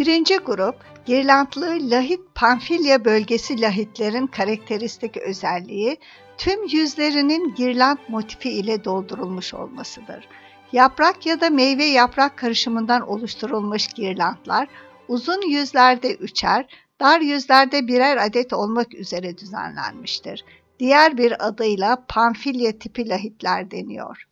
Birinci grup, girlandlı lahit Pamfilya bölgesi lahitlerin karakteristik özelliği, tüm yüzlerinin girland motifi ile doldurulmuş olmasıdır. Yaprak ya da meyve yaprak karışımından oluşturulmuş girlandlar, uzun yüzlerde üçer, dar yüzlerde birer adet olmak üzere düzenlenmiştir. Diğer bir adıyla Pamfilya tipi lahitler deniyor.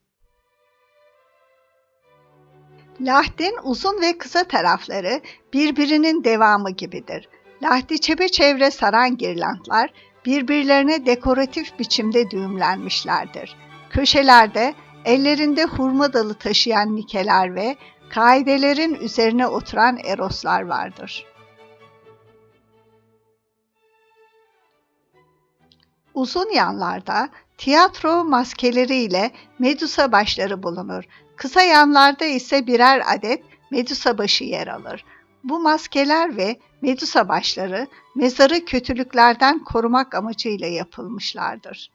Lahdin uzun ve kısa tarafları birbirinin devamı gibidir. Lahdi çepeçevre saran girlandlar birbirlerine dekoratif biçimde düğümlenmişlerdir. Köşelerde ellerinde hurma dalı taşıyan nikeler ve kaidelerin üzerine oturan eroslar vardır. Uzun yanlarda tiyatro maskeleriyle Medusa başları bulunur. Kısa yanlarda ise birer adet Medusa başı yer alır. Bu maskeler ve Medusa başları mezarı kötülüklerden korumak amacıyla yapılmışlardır.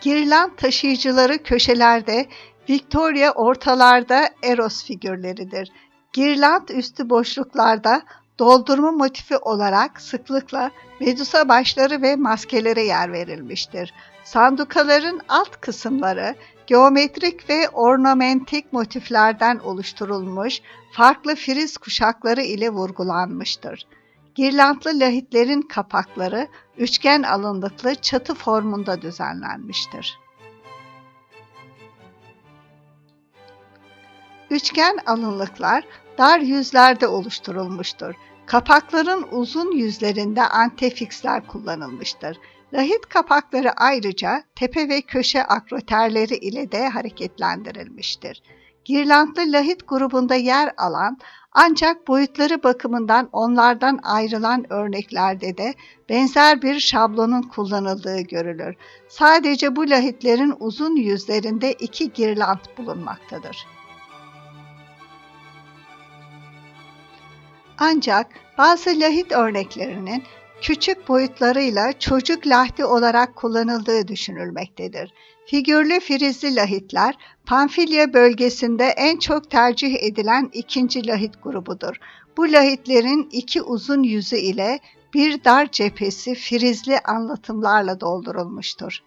Girland taşıyıcıları köşelerde, Victoria ortalarda Eros figürleridir. Girland üstü boşluklarda doldurma motifi olarak sıklıkla Medusa başları ve maskelere yer verilmiştir. Sandukaların alt kısımları geometrik ve ornamentik motiflerden oluşturulmuş farklı friz kuşakları ile vurgulanmıştır. Girlandlı lahitlerin kapakları üçgen alındıklı çatı formunda düzenlenmiştir. Üçgen alınlıklar dar yüzlerde oluşturulmuştur. Kapakların uzun yüzlerinde antefiksler kullanılmıştır. Lahit kapakları ayrıca tepe ve köşe akroterleri ile de hareketlendirilmiştir. Girlandlı lahit grubunda yer alan ancak boyutları bakımından onlardan ayrılan örneklerde de benzer bir şablonun kullanıldığı görülür. Sadece bu lahitlerin uzun yüzlerinde iki girland bulunmaktadır. Ancak bazı lahit örneklerinin küçük boyutlarıyla çocuk lahdi olarak kullanıldığı düşünülmektedir. Figürlü frizli lahitler Pamfilya bölgesinde en çok tercih edilen ikinci lahit grubudur. Bu lahitlerin iki uzun yüzü ile bir dar cephesi frizli anlatımlarla doldurulmuştur.